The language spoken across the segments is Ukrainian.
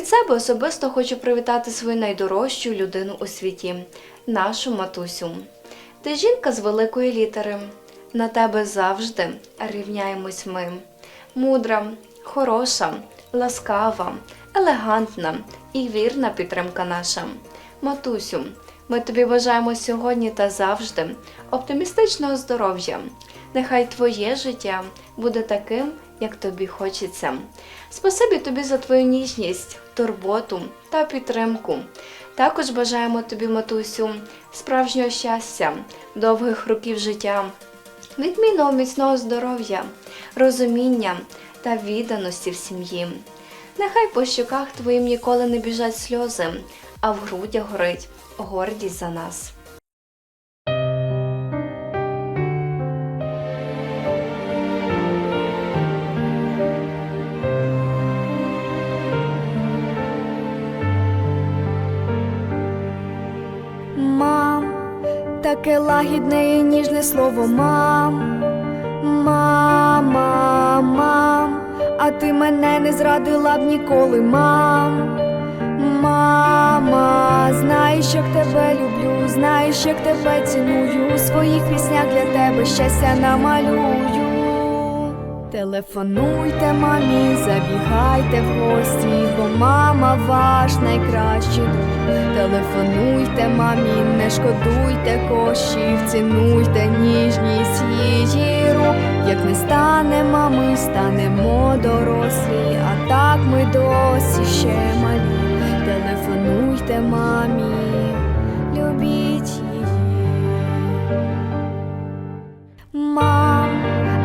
себе особисто хочу привітати свою найдорожчу людину у світі, нашу матусю. Ти жінка з великої літери. На тебе завжди рівняємось ми. Мудра, хороша, ласкава, елегантна і вірна підтримка наша. Матусю, ми тобі бажаємо сьогодні та завжди оптимістичного здоров'я. Нехай твоє життя буде таким, як тобі хочеться. Спасибі тобі за твою ніжність, турботу та підтримку. Також бажаємо тобі, матусю, справжнього щастя, довгих років життя, відмінного міцного здоров'я, розуміння та відданості в сім'ї. Нехай по щоках твоїм ніколи не біжать сльози, а в грудях горить гордість за нас. Мам, таке лагідне і ніжне слово мам. А ти мене не зрадила б ніколи, мам. Мама, знаєш, як тебе люблю, знаєш, як тебе ціную. У своїх піснях для тебе щастя намалюю. Телефонуйте мамі, забігайте в гості, бо мама ваш найкращий друг. Телефонуйте мамі, не шкодуйте коштів, цінуйте ніжність її рук. Як не стане мами, станемо дорослі, а так ми досі ще малі. Телефонуйте мамі, любіть її. Мам,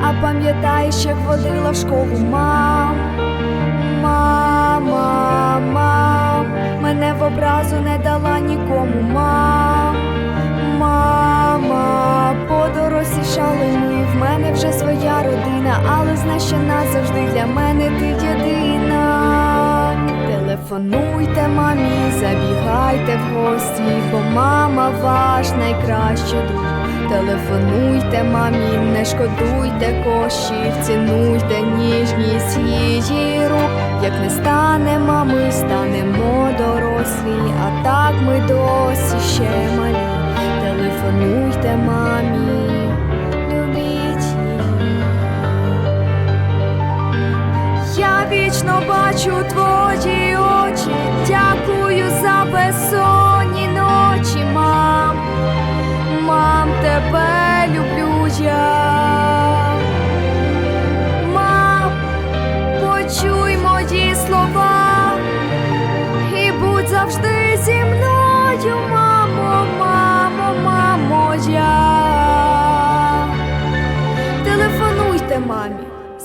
а пам'ятаєш, як водила в школу мам? Мама, мам, мене в образу не дала нікому, мам. Вже своя родина, але знай, що назавжди для мене ти єдина. Телефонуйте мамі, забігайте в гості, бо мама ваш найкращий друг. Телефонуйте мамі, не шкодуйте коштів, цінуйте ніжність її рук. Як не стане мами, станемо дорослі, а так ми досі ще малі. Вічно бачу твої очі, дякую за безсонні ночі, мам. Мам, тебе люблю я. Мам, почуй мої слова і будь завжди зі мною, мамо, мамо, мамо. Телефонуйте мамі,